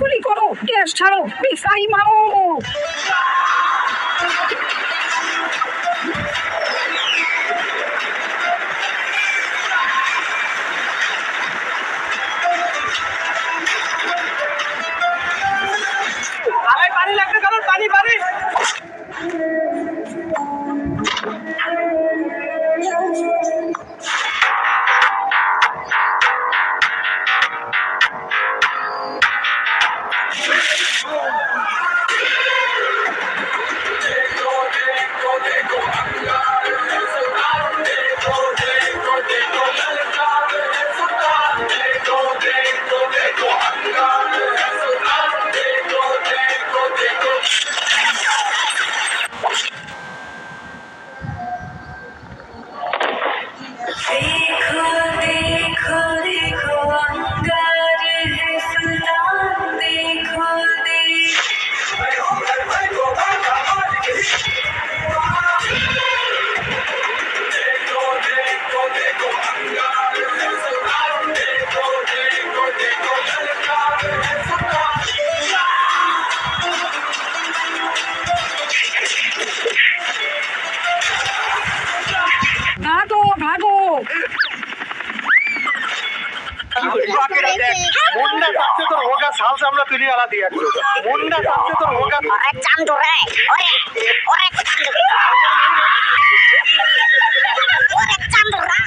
গুলি করো গ্যাস ছাড়ো মিসাই মারো সাল আমরা তুলি আলা দিয়া মুন্ডা সাথে তো হোগা ওরে চান্দু রে ওরে ওরে চান্দু ওরে চান্দু রে।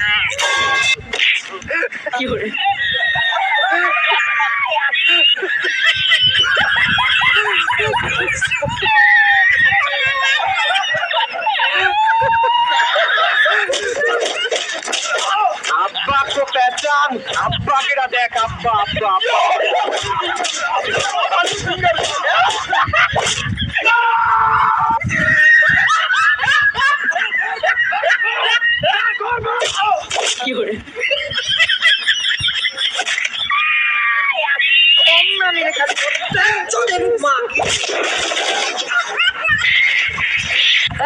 আব্বা কো পেচান আব্বা কেরা দেখ আব্বা আব্বা আব্বা।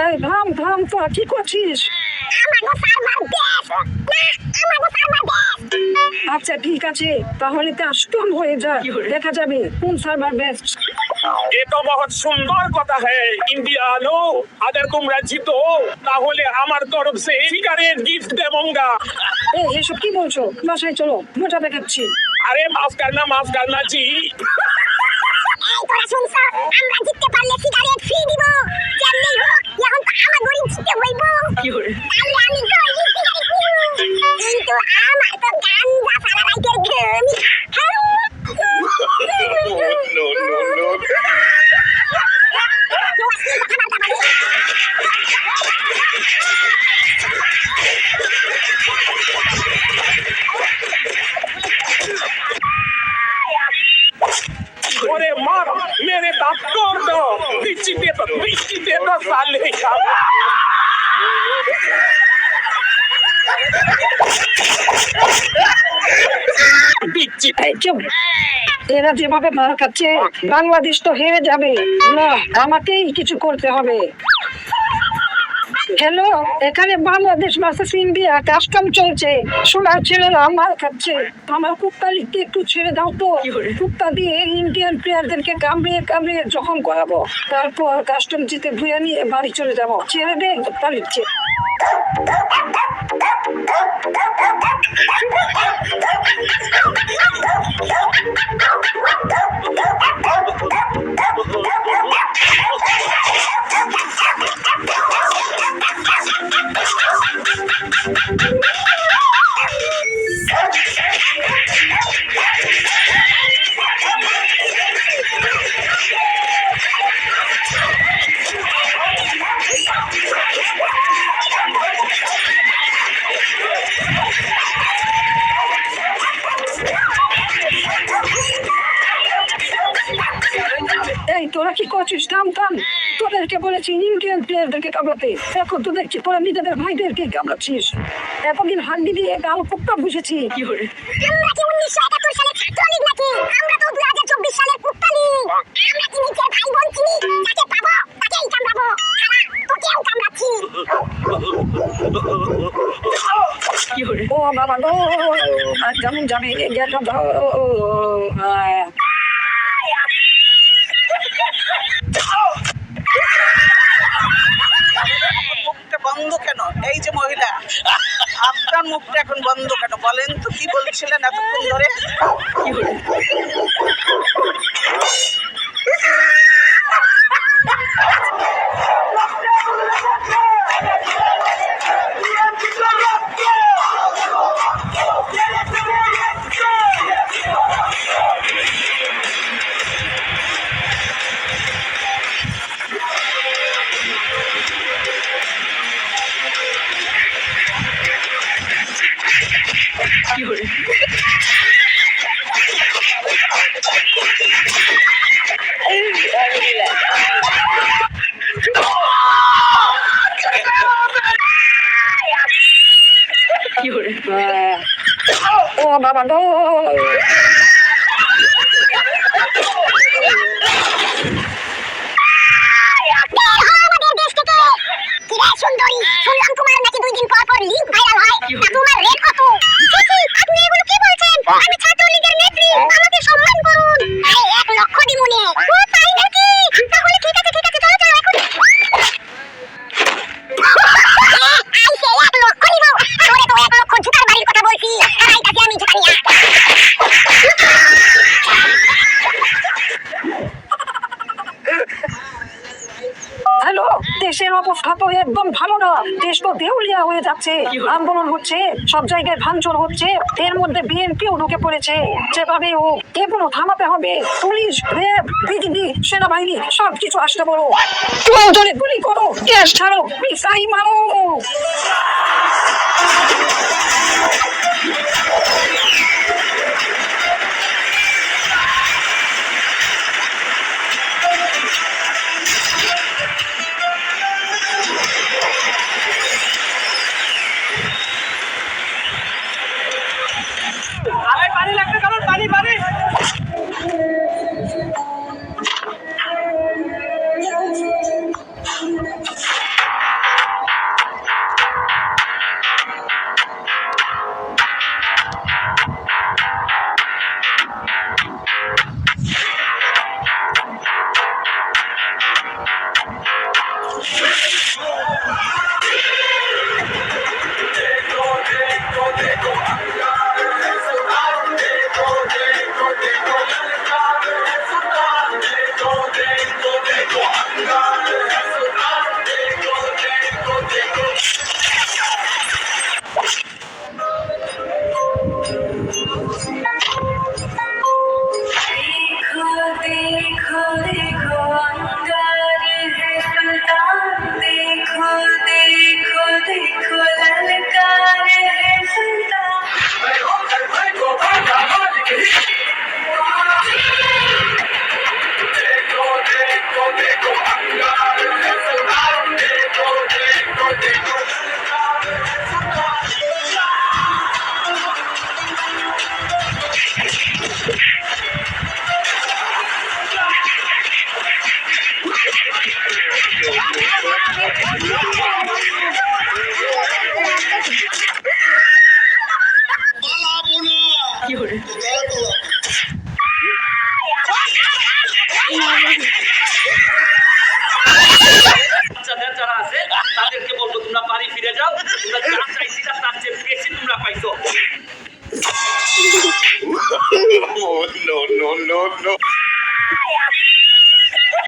এই থাম থাম তোরা কি করছিস? আমাগো সারবার দেশ না আমাগো সারবার দেশ আচ্ছা ঠিক আছে তাহলে তা স্টোন হয়ে যা দেখা যাবে কোন সার্ভার বেস্ট ये तो बहुत সুন্দর কথা है ইন্ডিয়ানো अगर তোমরা জিতো তাহলে আমার তরফ সে সিগারেট গিফট দেবঙ্গা এই এসব কি বলছো বাসায় চলো মজা দেখাচ্ছি আরে মাফ করনা মাফ করনা জি এই তোরা শুনছ আমরা জিততে পারলে সিগারেট ফ্রি দিব যেমনি এরা যেভাবে মার খাচ্ছে বাংলাদেশ তো হেরে যাবে। না আমাকেই কিছু করতে হবে। হ্যালো এখানে বাংলাদেশ ভার্সেস ইন্ডিয়া কাস্টম চলছে। সোনার ছেলেরা মার খাচ্ছে। আমার কুত্তা লিখতে একটু ছেড়ে দাও তো। কুত্তা দিয়ে ইন্ডিয়ান প্লেয়ারদেরকে কামড়িয়ে কামড়িয়ে জখম করাবো। তারপর কাস্টম জিতে ভুয়ে নিয়ে বাড়ি চলে যাব। ছেড়ে দে কুত্তা লিখছে করছিস? থাম থাম। তোদেরকে বলেছি ইন্ডিয়ান প্লেয়ারদেরকে কামড়াতে। এখন তো দেখছি তোরা নিজেদের ভাইদেরকে কামড়াচ্ছিস? এতদিন হাড্ডি দিয়ে গাল কুত্তা বুঝেছি আমরা কি উনিশশো একাত্তর সালে ছাত্রলীগ নাকি? আমরা তো দুই হাজার চব্বিশ সালের আমরা কি নিজের ভাই বোন চিনি? যাকে পাবো তাকেই কামড়াবো। তোকেও কামড়াচ্ছি। ও বাবা গো যেমন যাবে গেল বন্ধ কেন? এই যে মহিলা, আপনার মুখটা এখন বন্ধ কেন? বলেন তো, কি বলছিলেন এতক্ষণ ধরে? ও যাচ্ছে, আন্দোলন হচ্ছে, সব জায়গায় ভাঙচুর হচ্ছে, এর মধ্যে বিএনপিও ঢুকে পড়েছে। যেভাবে ও এগুলো থামাতে হবে, পুলিশ, র্যাব, বিজিবি, সেনাবাহিনী, সবকিছু আসতে বলো। প্রয়োজনে গুলি করো, গ্যাস ছাড়ো মিসাই মারো।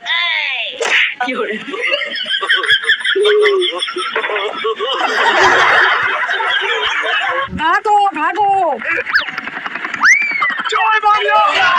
哎，有人。爬过，爬过，就会爬。